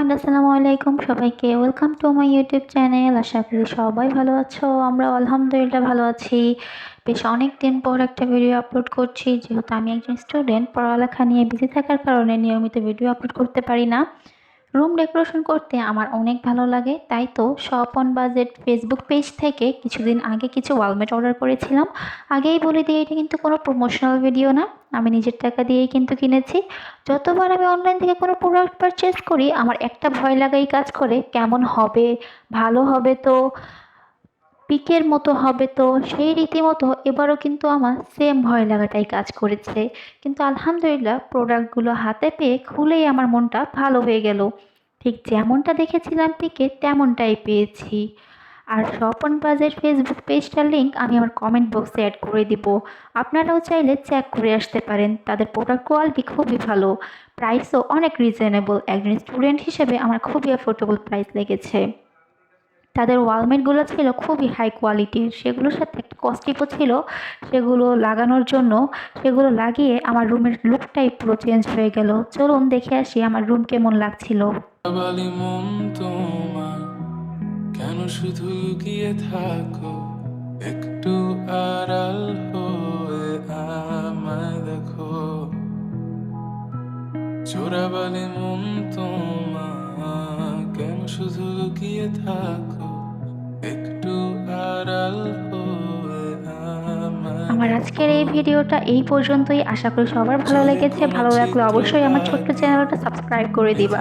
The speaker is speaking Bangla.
অ্যান্ড আসসালামু আলাইকুম সবাইকে। Welcome to my YouTube channel আশা করি সবাই ভালো আছো। আমরা আলহামদুলিল্লাহ ভালো আছি। বেশ অনেক দিন পর একটা ভিডিও আপলোড করছি। যেহেতু আমি একজন স্টুডেন্ট পড়ালেখা নিয়ে বিজি থাকার কারণে নিয়মিত ভিডিও আপলোড করতে পারি না। রুম ডেকোরেশন করতে আমার অনেক ভালো লাগে, তাই তো shop on budget Facebook page থেকে কিছুদিন আগে কিছু ওয়ালমেট অর্ডার করেছিলাম। আগেই বলে দিই এটা কিন্তু কোনো প্রমোশনাল ভিডিও না, আমি নিজের টাকা দিয়েই কিন্তু কিনেছি। যতবার আমি অনলাইন থেকে কোনো প্রোডাক্ট পারচেস করি, আমার একটা ভয় লাগাই কাজ করে, কেমন হবে, ভালো হবে তো, পিকের মতো হবে তো, সেই রীতিমতো এবারও কিন্তু আমার সেম ভয় লাগাটাই কাজ করেছে। কিন্তু আলহামদুলিল্লাহ প্রোডাক্টগুলো হাতে পেয়ে খুলেই আমার মনটা ভালো হয়ে গেল। ঠিক যেমনটা দেখেছিলাম পিকে তেমনটাই পেয়েছি। আর স্বপন বাজের ফেসবুক পেজটার লিঙ্ক আমি আমার কমেন্ট বক্সে অ্যাড করে দিব। আপনারাও চাইলে চেক করে আসতে পারেন। তাদের প্রোডাক্ট কোয়ালিটি খুবই ভালো। প্রাইসও অনেক রিজনেবল একজন স্টুডেন্ট হিসেবে আমার খুবই অ্যাফোর্ডেবল প্রাইস লেগেছে। তাদের ওয়ালমেটগুলো ছিল খুবই হাই কোয়ালিটির সেগুলোর সাথে একটা কস্টিপও ছিল, সেগুলো লাগানোর জন্য সেগুলো লাগিয়ে আমার রুমের লুকটাই পুরো চেঞ্জ হয়ে গেল। চলুন দেখে আসি আমার রুম কেমন লাগছিল। কেন শুধু লুকিয়ে থাকো? একটু আড়াল হয়ে আমায় দেখো। চোরাবালি মন কেন শুধু লুকিয়ে থাকো? একটু আড়াল আমার আজকের এই ভিডিওটা এই পর্যন্তই। আশা করি সবার ভালো লেগেছে। ভালো লাগলে অবশ্যই আমার ছোট্ট চ্যানেলটা সাবস্ক্রাইব করে দিবা।